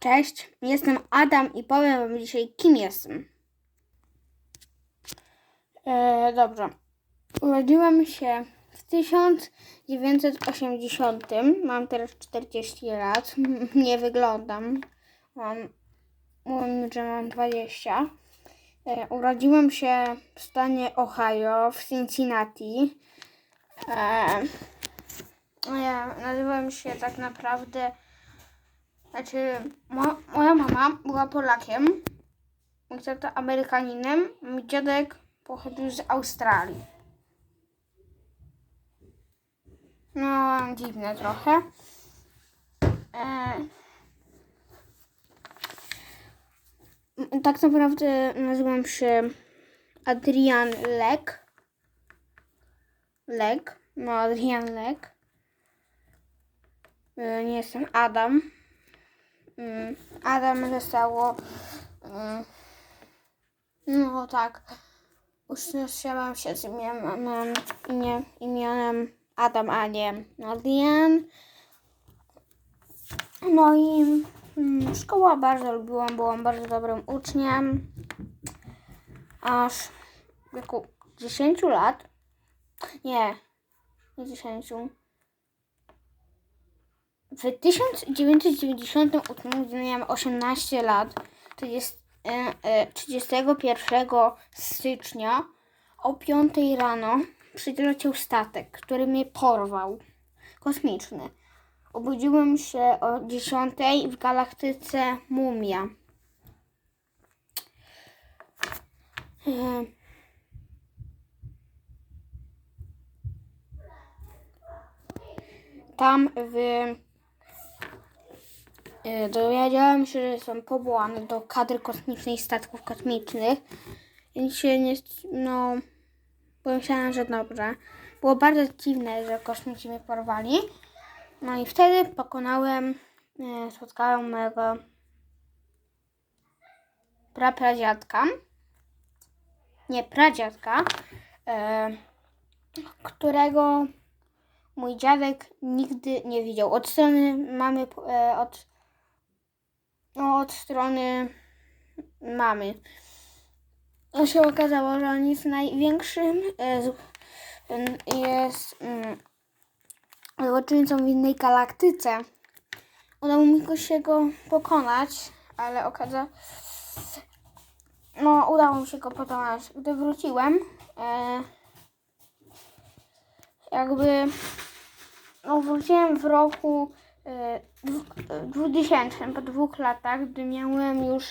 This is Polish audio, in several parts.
Cześć, jestem Adam i powiem wam dzisiaj, kim jestem. E, dobrze. Urodziłam się w 1980. Mam teraz 40 lat. Nie wyglądam. Mam, mówię, że mam 20. E, urodziłam się w stanie Ohio, w Cincinnati. E, ja nazywam się tak naprawdę znaczy, mo- moja mama była Polakiem, mój tata Amerykaninem, mój dziadek pochodził z Australii. No, dziwne trochę. E, tak naprawdę nazywam się Adrian Lek. Lek. No, Adrian Lek. E, nie jestem Adam. Mm, Adam zostało. mm, No tak. Uświadczyłam się z imionem, imionem Adam, a nie Adrian. No i mm, szkoła bardzo lubiłam, byłam bardzo dobrym uczniem. Aż w wieku 10 lat. Nie, nie 10. W 1998, gdy miałam 18 lat, to jest e, e, 31 stycznia o 5 rano przyleciał statek, który mnie porwał. Kosmiczny. Obudziłem się o 10 w galaktyce Mumia. E, Tam w Dowiedziałem się, że są powołane do kadry kosmicznej statków kosmicznych. Więc się nie. No. Pomyślałem, że dobrze. Było bardzo dziwne, że kosmici mnie porwali. No i wtedy pokonałem. E, spotkałem mojego prapradziadka. Nie, pradziadka. E, którego mój dziadek nigdy nie widział. Od strony mamy. E, od no, od strony mamy. To się okazało, że on jest największym, e, jest mm, złoczyńcą w innej galaktyce. Udało mi się go pokonać, ale okazało no, udało mi się go pokonać. Gdy wróciłem, e, jakby no, wróciłem w roku 2000, po dwóch latach, gdy miałem już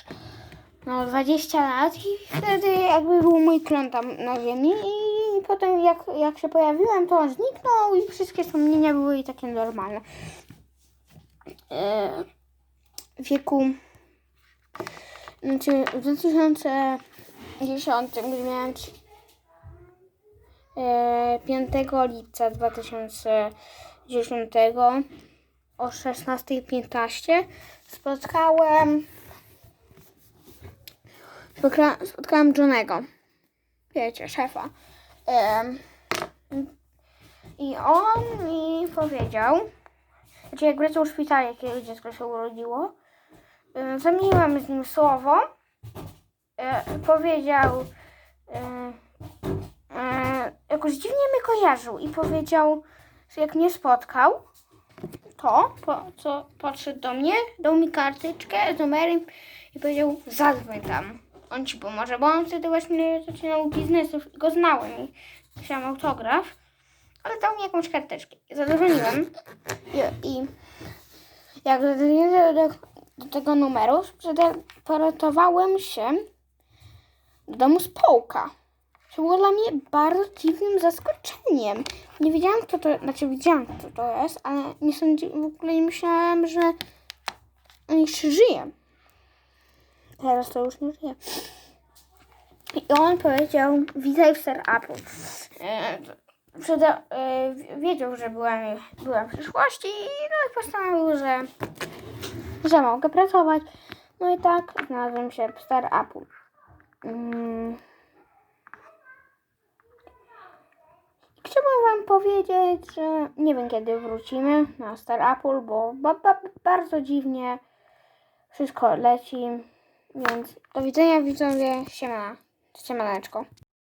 no, 20 lat i wtedy jakby był mój klon tam na ziemi i potem jak, jak się pojawiłem, to on zniknął i wszystkie wspomnienia były takie normalne. E, w wieku znaczy w 2010, gdy miałem ci- e, 5 lipca 2010 o 16.15 spotkałem spotka, spotkałem Johnego. Wiecie, szefa. I on mi powiedział, znaczy jak wracał do szpitala, jakiego dziecko się urodziło, zamieniłam z nim słowo. Powiedział, jakoś dziwnie mnie kojarzył i powiedział, że jak mnie spotkał, to, po, co podszedł do mnie, dał mi kartyczkę z numerem i powiedział, zadzwoń tam, on ci pomoże, bo on wtedy właśnie zaczynał biznes, już go znałem i chciałam autograf, ale dał mi jakąś karteczkę. Zadzwoniłem i, i jak zadzwoniłem do, do tego numeru, przeteleportowałem się do domu Społka. To było dla mnie bardzo dziwnym zaskoczeniem. Nie wiedziałam, kto to, znaczy widziałam, kto to jest, ale nie sądzi, w ogóle nie myślałam, że on jeszcze żyje. Teraz to już nie żyje. I on powiedział, witaj w startupu. E, przeda- e, wiedział, że byłem, byłem w przyszłości i no, i postanowił, że, że mogę pracować. No i tak znalazłem się w startupu. Mm. Chciałbym Wam powiedzieć, że nie wiem kiedy wrócimy na Star Apple, bo ba, ba, bardzo dziwnie Wszystko leci, więc do widzenia widzowie, siema, siemaneczko.